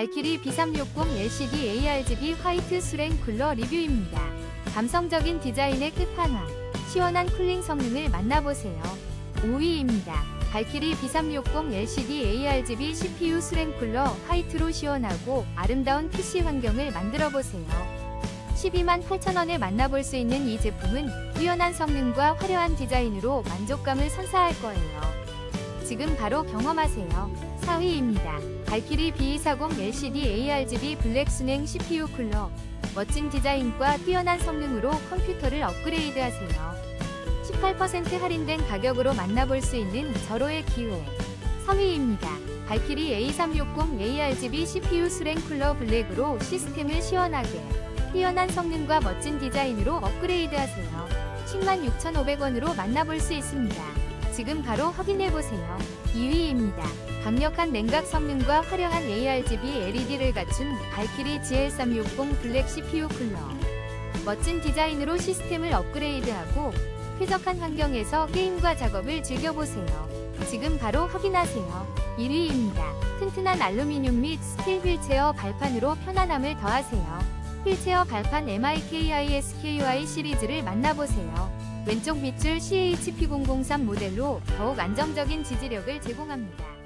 발키리 B360 LCD ARGB 화이트 수랭 쿨러 리뷰입니다. 감성적인 디자인의 끝판왕, 시원한 쿨링 성능을 만나보세요. 5위입니다. 발키리 B360 LCD ARGB CPU 수랭 쿨러 화이트로 시원하고 아름다운 PC 환경을 만들어보세요. 12만 8천원에 만나볼 수 있는 이 제품은 뛰어난 성능과 화려한 디자인으로 만족감을 선사할 거예요. 지금 바로 경험하세요. 4위입니다. 발키리 B240 LCD ARGB 블랙 순행 CPU 쿨러. 멋진 디자인과 뛰어난 성능으로 컴퓨터를 업그레이드하세요. 18% 할인된 가격으로 만나볼 수 있는 절호의 기회. 3위입니다. 발키리 A360 ARGB CPU 수랭 쿨러 블랙으로 시스템을 시원하게 뛰어난 성능과 멋진 디자인으로 업그레이드하세요. 106,500원으로 만나볼 수 있습니다. 지금 바로 확인해보세요. 2위입니다. 강력한 냉각 성능과 화려한 ARGB LED를 갖춘 발키리 GL360 블랙 CPU 쿨러. 멋진 디자인으로 시스템을 업그레이드하고 쾌적한 환경에서 게임과 작업을 즐겨보세요. 지금 바로 확인하세요. 1위입니다. 튼튼한 알루미늄 및 스틸 휠체어 발판으로 편안함을 더하세요. 휠체어 발판 MIKISKY 시리즈를 만나보세요. 왼쪽 밑줄 CHP003 모델로 더욱 안정적인 지지력을 제공합니다.